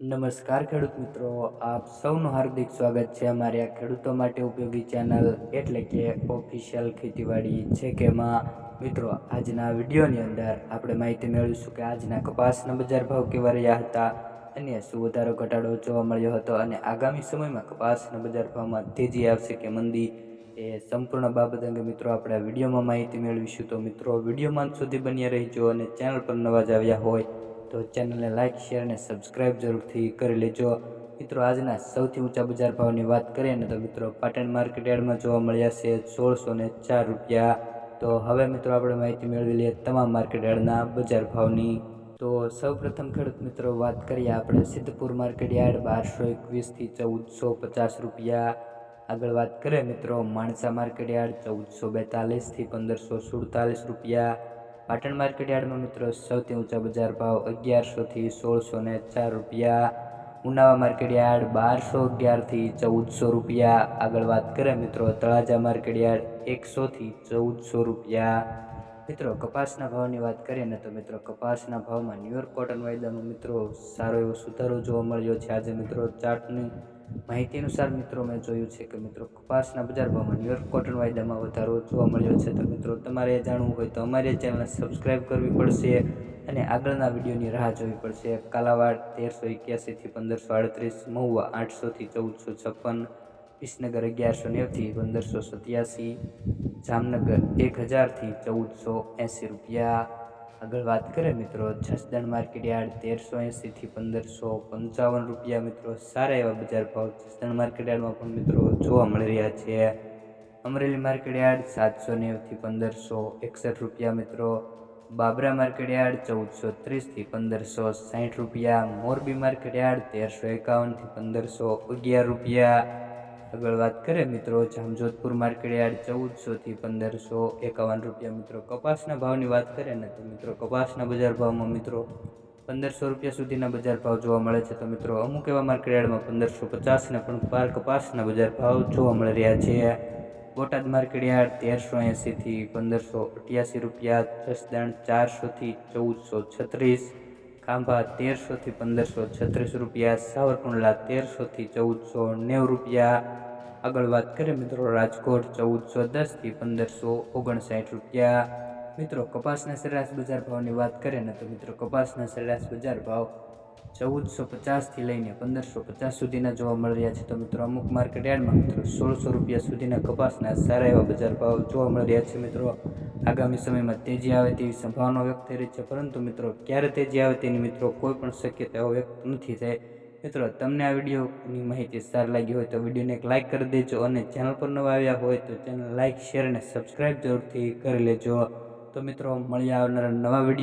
નમસ્કાર ખેડૂત મિત્રો, આપ સૌનું હાર્દિક સ્વાગત છે અમારી આ ખેડૂતો માટે ઉપયોગી ચેનલ એટલે કે ઓફિશિયલ ખેતીવાડી છે કે માં મિત્રો, આજના વિડીયોની અંદર આપણે માહિતી મેળવીશું કે આજના કપાસના બજાર ભાવ કેવા રહ્યા હતા અને શું વધારો ઘટાડો જોવા મળ્યો હતો અને આગામી સમયમાં કપાસના બજાર ભાવમાં તેજી આવશે કે મંદી એ સંપૂર્ણ બાબત અંગે મિત્રો આપણે વિડીયોમાં માહિતી મેળવીશું. તો મિત્રો વિડીયોમાં સુધી બન્યા રહીજો અને ચેનલ પર નવા જ આવ્યા હોય તો ચેનલને લાઇક શેર અને સબસ્ક્રાઈબ જરૂરથી કરી લેજો. મિત્રો, આજના સૌથી ઊંચા બજાર ભાવની વાત કરીએ ને તો મિત્રો, પાટણ માર્કેટ યાર્ડમાં જોવા મળ્યા છે સોળસો ચાર રૂપિયા. તો હવે મિત્રો, આપણે માહિતી મેળવી લઈએ તમામ માર્કેટ યાર્ડના બજાર ભાવની. તો સૌપ્રથમ ખેડૂત મિત્રો, વાત કરીએ આપણે સિદ્ધપુર માર્કેટ યાર્ડ બારસો એકવીસથી ચૌદસો પચાસ રૂપિયા. આગળ વાત કરીએ મિત્રો, માણસા માર્કેટ યાર્ડ ચૌદસો બેતાલીસથી પંદરસો સુડતાલીસ રૂપિયા. પાટણ માર્કેટ યાર્ડમાં મિત્રો, સૌથી ઊંચા બજાર ભાવ અગિયારસોથી સોળસો ને ચાર રૂપિયા. ઉનાવા માર્કેટ યાર્ડ બારસો અગિયારથી ચૌદસો રૂપિયા. આગળ વાત કરીએ મિત્રો, તળાજા માર્કેટ યાર્ડ એકસોથી ચૌદસો રૂપિયા. મિત્રો, કપાસના ભાવની વાત કરીએ ને તો મિત્રો, કપાસના ભાવમાં ન્યુયોર્ક કોટન વાયદાનો મિત્રો સારો એવો સુધારો જોવા મળ્યો છે. આજે મિત્રો ચાર્ટની માહિતી અનુસાર મિત્રો, મેં જોયું છે કે મિત્રો, કપાસના બજાર ભાવમાં ન્યુયોર્ક કોટન વાયદામાં વધારો જોવા મળ્યો છે. તો મિત્રો, તમારે જાણવું હોય તો અમારી ચેનલને સબસ્ક્રાઈબ કરવી પડશે અને આગળના વિડીયોની રાહ જોવી પડશે. કાલાવાડ તેરસો એક્યાસીથી પંદરસો આડત્રીસ, મહુવા આઠસોથી ચૌદસો છપ્પન, વિસનગર અગિયારસો નેવથી પંદરસો સત્યાસી, જામનગર એક હજારથી ચૌદસો એંસી રૂપિયા આગળ વાત કરીએ મિત્રો, જસદણ માર્કેટ યાર્ડ તેરસો એંસીથી પંદરસો પંચાવન રૂપિયા મિત્રો. સારા એવા બજાર ભાવ જસદણ માર્કેટ યાર્ડમાં પણ મિત્રો જોવા મળી રહ્યા છે. અમરેલી માર્કેટ યાર્ડ સાતસો નેવથી પંદરસો એકસઠ રૂપિયા મિત્રો. બાબરા માર્કેટ યાર્ડ ચૌદસો ત્રીસથી પંદરસો સાઠ રૂપિયા. મોરબી માર્કેટ યાર્ડ તેરસો એકાવનથી પંદરસો અગિયાર રૂપિયા. આગળ વાત કરીએ, મિત્રો, જામજોધપુર માર્કેટ યાર્ડ ચૌદસોથી પંદરસો એકાવન રૂપિયા, મિત્રો. કપાસના ભાવની વાત કરીએ ને તો, મિત્રો, કપાસના બજાર ભાવમાં, મિત્રો, પંદરસો રૂપિયા સુધીના બજાર ભાવ જોવા મળે છે. તો, મિત્રો, અમુક એવા માર્કેટ યાર્ડમાં પંદરસો પચાસના પણ પાર કપાસના બજાર ભાવ જોવા મળી રહ્યા છે. બોટાદ માર્કેટ યાર્ડ તેરસો એંસીથી પંદરસો અઠ્યાસી રૂપિયા, જસદણ ચારસોથી ચૌદસો છત્રીસ. ખાંભા તેરસોથી પંદરસો છત્રીસ રૂપિયા, સાવરકુંડલા તેરસોથી ચૌદસો નેવું રૂપિયા. આગળ વાત કરીએ મિત્રો રાજકોટ ચૌદસો દસથી પંદરસો ઓગણસાઠ રૂપિયા. મિત્રો કપાસના સરેરાશ બજાર ભાવની વાત કરીએ ને તો મિત્રો કપાસના સરેરાશ બજાર ભાવ ચૌદસો પચાસથી લઈને પંદરસો પચાસ સુધીના જોવા મળી રહ્યા છે. તો મિત્રો અમુક માર્કેટ યાર્ડમાં મિત્રો સોળસો રૂપિયા સુધીના કપાસના સારા એવા બજાર ભાવ જોવા મળી રહ્યા છે મિત્રો. આગામી સમયમાં તેજી આવે તેવી સંભાવના વ્યક્ત થઈ રહી છે. પરંતુ મિત્રો, ક્યારે તેજી આવે તેની મિત્રો કોઈ પણ શક્યતાઓ વ્યક્ત નથી થાય. મિત્રો, તમને આ વિડીયોની માહિતી સારી લાગી હોય તો વિડીયોને એક લાઇક કરી દેજો અને ચેનલ પર નવા આવ્યા હોય તો ચેનલ લાઇક શેર અને સબસ્ક્રાઈબ જરૂરથી કરી લેજો. તો મિત્રો મળ્યા આવનારા નવા વીડિયો